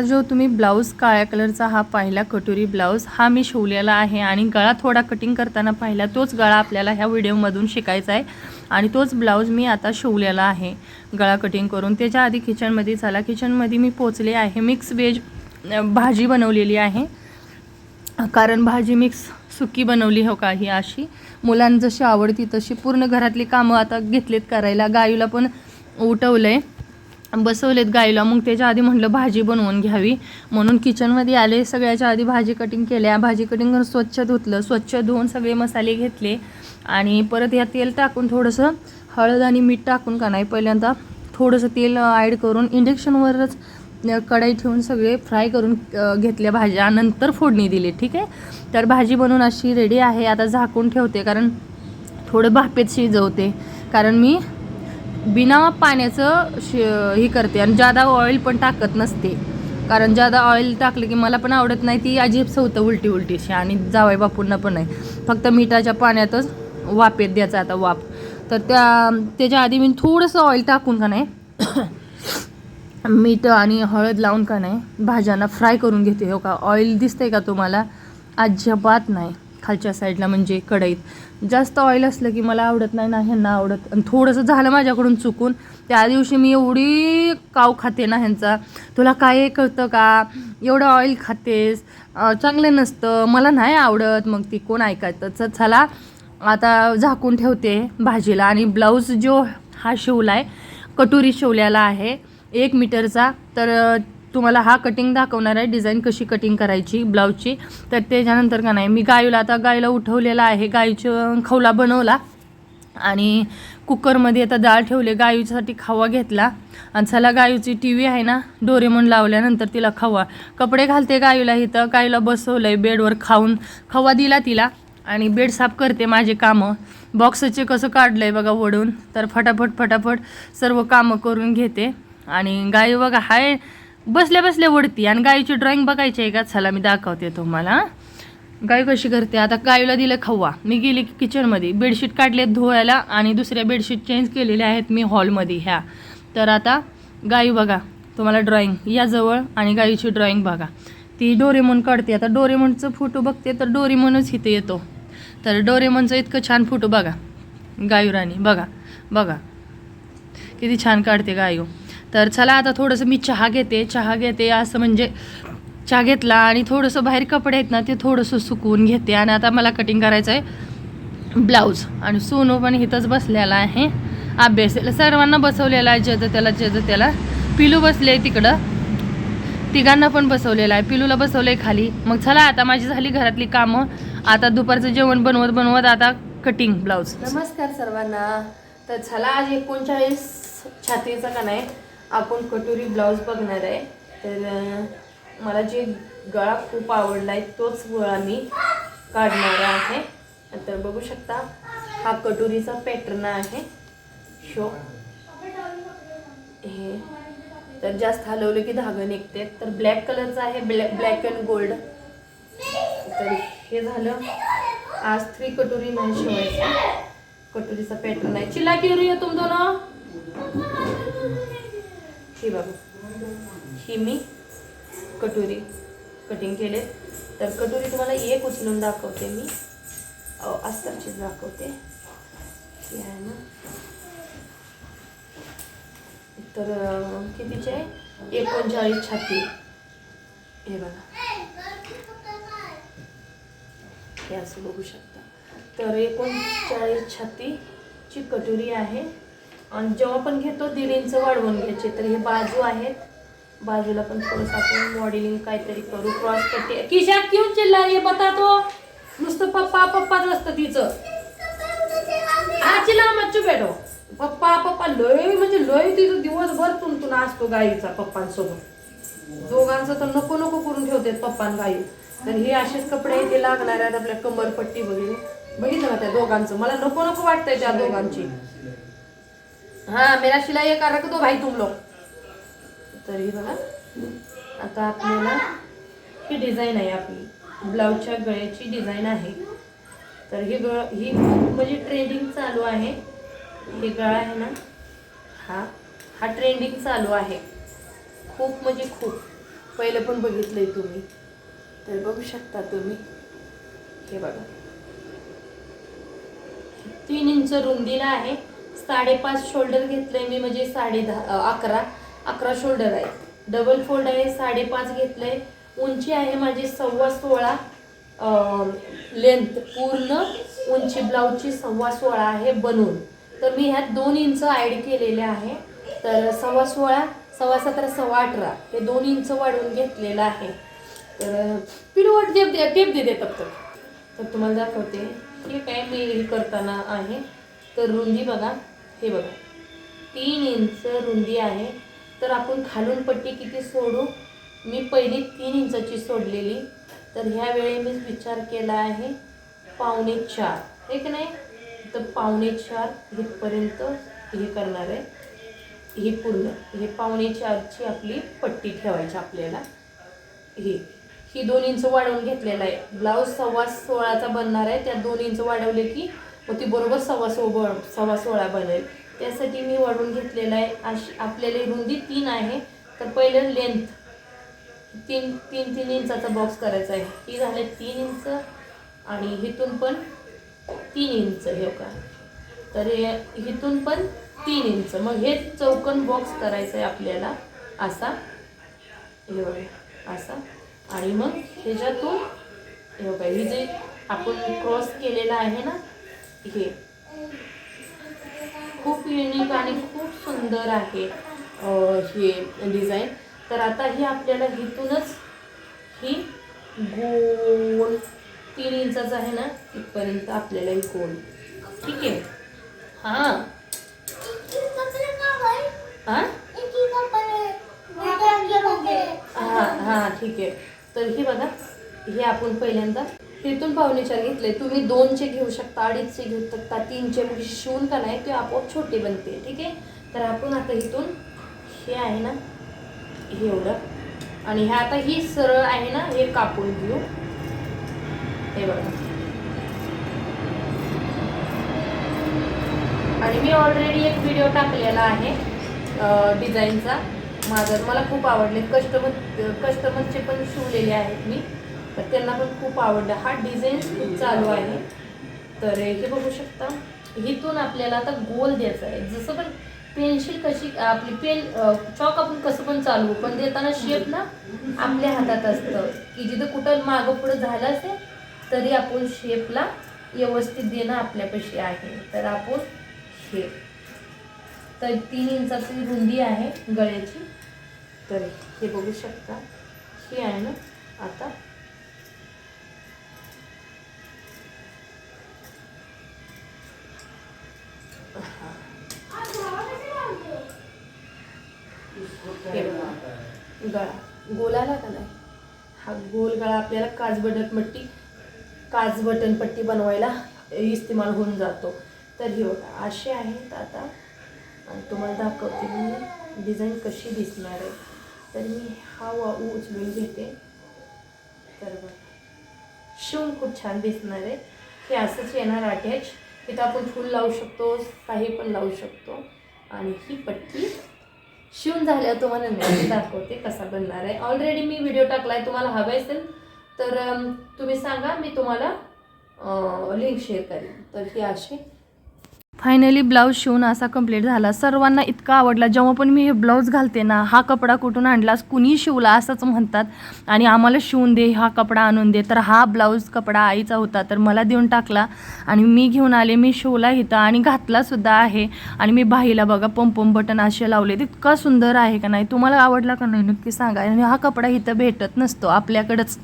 आता जो तुम्ही ब्लाऊज काळ्या कलरचा हा पाहिला कटोरी ब्लाऊज हा मी शिवलेला आहे आणि गळा थोडा कटिंग करताना पाहिला तोच गळा आपल्याला ह्या व्हिडिओमधून शिकायचा आहे. आणि तोच ब्लाऊज मी आता शिवलेला आहे गळा कटिंग करून. त्याच्या आधी किचनमध्ये झाला किचनमध्ये मी पोचले आहे. मिक्स वेज भाजी बनवलेली आहे. कारण भाजी मिक्स सुकी बनवली हो का ही अशी. मुलांना जशी आवडती तशी पूर्ण घरातली कामं आता घेतलेत करायला. गायूला पण उठवलं आहे बसवलेत गाईला. मग त्याच्या आधी म्हटलं भाजी बनवून घ्यावी. म्हणून किचनमध्ये आले. सगळ्याच्या आधी भाजी कटिंग केल्या. भाजी कटिंग करून स्वच्छ धुतलं. स्वच्छ धुवून सगळे मसाले घेतले. आणि परत या तेल टाकून थोडंसं हळद आणि मीठ टाकून का नाही पहिल्यांदा थोडंसं तेल ॲड करून इंडक्शनवरच कढाई कढई ठेवून सगळे फ्राय करून घेतल्या भाज्या. नंतर फोडणी दिली. ठीक आहे? तर भाजी बनवून अशी रेडी आहे. आता झाकून ठेवते कारण थोडं भापेत शिजवते. कारण मी बिना पाण्याचं शे हे करते आणि जादा ऑइल पण टाकत नसते. कारण जादा ऑइल टाकलं की मला पण आवडत नाही ती अजीब होतं उलटी उलटीशी आणि जावाई बापूंना पण नाही. फक्त मिठाच्या पाण्यातच वापेत द्यायचा आता वाप तर त्या त्याच्या आधी मी थोडंसं ऑइल टाकून का नाही मीठ आणि हळद लावून का नाही भाज्यांना फ्राय करून घेते. हो का? ऑइल दिसतंय का तुम्हाला? अजिबात नाही. खालच्या साईडला म्हणजे कढईत. जास्त ऑइल असलं की मला आवडत नाही ना ह्यांना आवडत. आणि थोडंसं झालं माझ्याकडून चुकून. त्या दिवशी मी एवढी काव खाते ना ह्यांचा. तुला काय कळतं का? एवढं ऑइल खातेस. चांगलं नसतं. मला नाही आवडत. मग ती कोण ऐकायचं? तर चला आता झाकून ठेवते भाजीला. आणि ब्लाऊज जो हा शिवला आहे कटोरी शिवलेला आहे. एक मीटरचा. तर तुम्हाला हा कटिंग दाखवणार आहे. डिझाईन कशी कटिंग करायची ब्लाऊजची तर त्याच्यानंतर का नाही मी गायला आता गायला उठवलेला आहे. गायीचं खवला बनवला. आणि कुकरमध्ये आता डाळ ठेवले गायूसाठी खवा घेतला. आणि चला गायूची टी व्ही आहे ना डोरेमोन लावल्यानंतर तिला खवा. कपडे घालते गायूला इथं. गायूला बसवलं आहे बेडवर खाऊन. खवा दिला तिला. आणि बेड साफ करते माझे कामं. बॉक्सचे कसं काढलं आहे बघा वडून. तर फटाफट फटाफट सर्व कामं करून घेते. आणि गाय बघा हाय. बसल्या बसल्या वडती आणि गायीची ड्रॉइंग बघायची आहे का? चला मी दाखवते तुम्हाला. गाय कशी करते? आता गायीला दिलं खव्वा मी गेली किचनमध्ये. बेडशीट काढले धुवायला आणि दुसऱ्या बेडशीट चेंज केलेल्या आहेत मी हॉलमध्ये ह्या. तर आता गाई बघा तुम्हाला ड्रॉइंग. या जवळ आणि गाईची ड्रॉइंग बघा. ती डोरेमोन काढते. आता डोरेमोनचं फोटो बघते तर डोरेमोनच इथे येतो. तर डोरेमोनचं इतकं छान फोटो बघा. गायुराणी बघा बघा. किती छान काढते गायू हो. तर चला आता थोडंसं मी चहा घेते. चहा घेते असं म्हणजे चहा घेतला आणि थोडंसं बाहेर कपडे आहेत ना ते थोडंसं सुकवून घेते. आणि आता मला कटिंग करायचं आहे ब्लाऊज आणि सोनू पण इथंच बसलेला आहे. अभ्यासाला सर्वांना बसवलेला आहे जज त्याला जज त्याला. पिलू बसले तिकडं. तिघांना पण बसवलेलं आहे. पिलूला बसवलंय खाली. मग चला आता माझी झाली घरातली कामं. आता दुपारचं जेवण बनवत बनवत आता कटिंग ब्लाऊज नमस्कार सर्वांना. तर चला आज एकोणचाळीस छातीचा का नाही आपण कटोरी ब्लाऊज बघणार आहे. तर मला जे गळा खूप आवडला आहे तोच गळा मी काढणार आहे. तर बघू शकता हा कटोरीचा पॅटर्न आहे. शो. हे. तर जास्त हलवलं की धागं निघते. तर ब्लॅक कलरचा आहे ब्लॅक ब्लॅक अँड गोल्ड. तर हे झालं. आज थ्री कटोरी नाही शिवायचं. कटोरीचा पॅटर्न आहे. चिल्ला की तुम दोन. ही बघा. ही मी कटोरी कटिंग केले तर कटोरी तुम्हाला एक उचलून दाखवते मी. अस्तरचीच दाखवते. ही आहे ना. तर कितीचे? आहे एकोणचाळीस छाती. हे बघा. हे असं बघू शकता. तर एकोणचाळीस छातीची कटोरी आहे. आणि जेव्हा पण घेतो दीड इंच वाढवून घ्यायचे. तर हे बाजू आहेत. बाजूला पण थोडंसं आपण मॉडेलिंग काहीतरी करू. क्रॉस पट्टी किशा क्यों चिल्ला ये बता तो. नुसतं पप्पा पप्पाच असतं तिचं. हा चिल्ला मच्छू बेटो. पप्पा पप्पा लय म्हणजे लय तिचं दिवसभर तुंतून असतो गाईचा पप्पांसोबत. दोघांचं तर नको नको करून ठेवते पप्पान गाई. तर हे असेच कपडे इथे लागणार आहेत आपल्या कमरपट्टी वगैरे. बघितलं ना त्या दोघांचं? मला नको नको वाटतंय त्या दोघांची. हाँ मेरा शिलाई कर रख दो भाई तुम लोग। तरी बघा. आता आपल्याला ही डिझाईन आहे आपली. ब्लाऊजच्या गळ्याची डिझाईन आहे. तर ही गळ ही खूप म्हणजे ट्रेंडिंग चालू आहे. हे गळा आहे ना हा हा ट्रेंडिंग चालू आहे. खूप म्हणजे खूप. पहिलं पण बघितलंय तुम्ही. तर बघू शकता तुम्ही. हे बघा. तीन इंच रुंदीला आहे. साडेपाच शोल्डर घेतलंय मी म्हणजे साडे दहा अकरा अकरा शोल्डर आहे डबल फोल्ड आहे साडेपाच घेतलंय. उंची आहे माझी सव्वा सोळा लेंथ पूर्ण उंची ब्लाऊजची सव्वा सोळा आहे बनवून तर मी ह्यात दोन इंच ॲड केलेले आहे. तर सव्वा सोळा सव्वा सतरा सव्वा अठरा हे दोन इंच वाढवून घेतलेलं आहे. तर पिलवट टेप दे टेप दे देतात तर तर तुम्हाला दाखवते. ठीक आहे मी हे करताना आहे. तर रुंदी बघा हे बघा. तीन इंच रुंदी आहे. तर आपण खालून पट्टी किती सोडू? मी पहिली तीन इंचाची सोडलेली. तर ह्यावेळी मी विचार केला आहे पावणे चार. एक नाही? तर पावणे चार इथपर्यंत हे करणार आहे. हे पूर्ण. हे पावणे चारची आपली पट्टी ठेवायची आपल्याला. ही. ही दोन इंच वाढवून घेतलेला आहे. ब्लाऊज सव्वा सोळाचा बनणार आहे. त्या दोन इंच वाढवले की मग ती बरोबर सव्वा सो सव्वा सोळा बनेल त्यासाठी मी वाढवून घेतलेला आहे. अशी आपल्याला रुंदी तीन आहे. तर पहिलं लेंथ तीन तीन तीन इंचाचा बॉक्स करायचा आहे. ही झाले तीन इंच आणि इथून पण तीन इंच हे का तर हे- इथून पण तीन इंच. मग हे चौकन बॉक्स करायचं आहे आपल्याला. असा. हे बघा. असा. आणि मग ह्याच्यातून हे बघा. ही जे आपण क्रॉस केलेला आहे ना हे. खूप युनिक आणि खूप सुंदर आहे हे डिझाईन तर आता ही आपल्याला इथूनच ही गोल तीन इंचाचं आहे ना तिथपर्यंत आपल्याला ही गोल. ठीक आहे? हां? हां हां ठीक आहे. तर ही बघा हे आपण पहिल्यांदा तिथून पाहुणे चार घेतले. तुम्ही दोनचे घेऊ शकता अडीचचे घेऊ शकता तीनचे. म्हणजे शिवून का नाही ते आपोआप छोटे बनते ठीक आहे? तर आपण आता इथून हे आहे ना हे एवढं. आणि हे आता ही सरळ आहे ना हे कापून घेऊ. हे बघा. आणि मी ऑलरेडी एक व्हिडिओ टाकलेला आहे डिझाईनचा माझं मला खूप आवडले. कस्टमर कस्टमरचे पण शिवलेले आहेत मी. तर त्यांना पण खूप आवडलं. हा डिझाईन खूप चालू आहे. तर हे बघू शकता इथून आपल्याला आता गोल द्यायचा आहे. जसं पण पेन्सिल कशी आपली पेन चॉक आपण कसं पण चालवू पण देताना शेप ना आपल्या हातात असतं. की जिथं कुठं मागं पुढं झालं असेल तरी आपण शेपला व्यवस्थित देणं आपल्यापाशी आहे. तर आपण शेप तर तीन इंचाची रुंदी आहे गळ्याची. तर हे बघू शकता. ही आहे ना आता गळा. गोल गळा गोलाला का नाही? हा गोल गळा आपल्याला काच बटन पट्टी काच बटन पट्टी बनवायला इस्तेमाल होऊन जातो. तर हे बघा असे आहेत आता. आणि तुम्हाला दाखवते मी डिझाईन कशी दिसणार आहे. तर मी हा वा उचलून घेते. तर बघा शिवून खूप छान दिसणार आहे. हे असंच येणार अटॅच. इथं आपण फूल लावू शकतो काही पण लावू शकतो. आणि ही पट्टी शिवून झाल्यावर तुम्हाला मी दाखवते कसा बनणार आहे. ऑलरेडी मी व्हिडिओ टाकला आहे तुम्हाला हवे असेल तर तुम्ही सांगा मी तुम्हाला लिंक शेअर करेन. तर ही अशी फायनली ब्लाऊज शिवून असा कंप्लीट झाला. सर्वांना इतका आवडला. जेव्हा पण मी हे ब्लाऊज घालते ना हा कपडा कुठून आणलास कुणी शिवला असंच म्हणतात. आणि आम्हाला शिवून दे हा कपडा आणून दे. तर हा ब्लाऊज कपडा आईचा होता तर मला देऊन टाकला. आणि मी घेऊन आले मी शिवला इथं आणि घातलासुद्धा आहे. आणि मी बाईला बघा पंपम बटन असे लावले इतका सुंदर आहे का नाही? तुम्हाला आवडला का नाही? नक्की सांगा. आणि हा कपडा इथं भेटत नसतो आपल्याकडंच.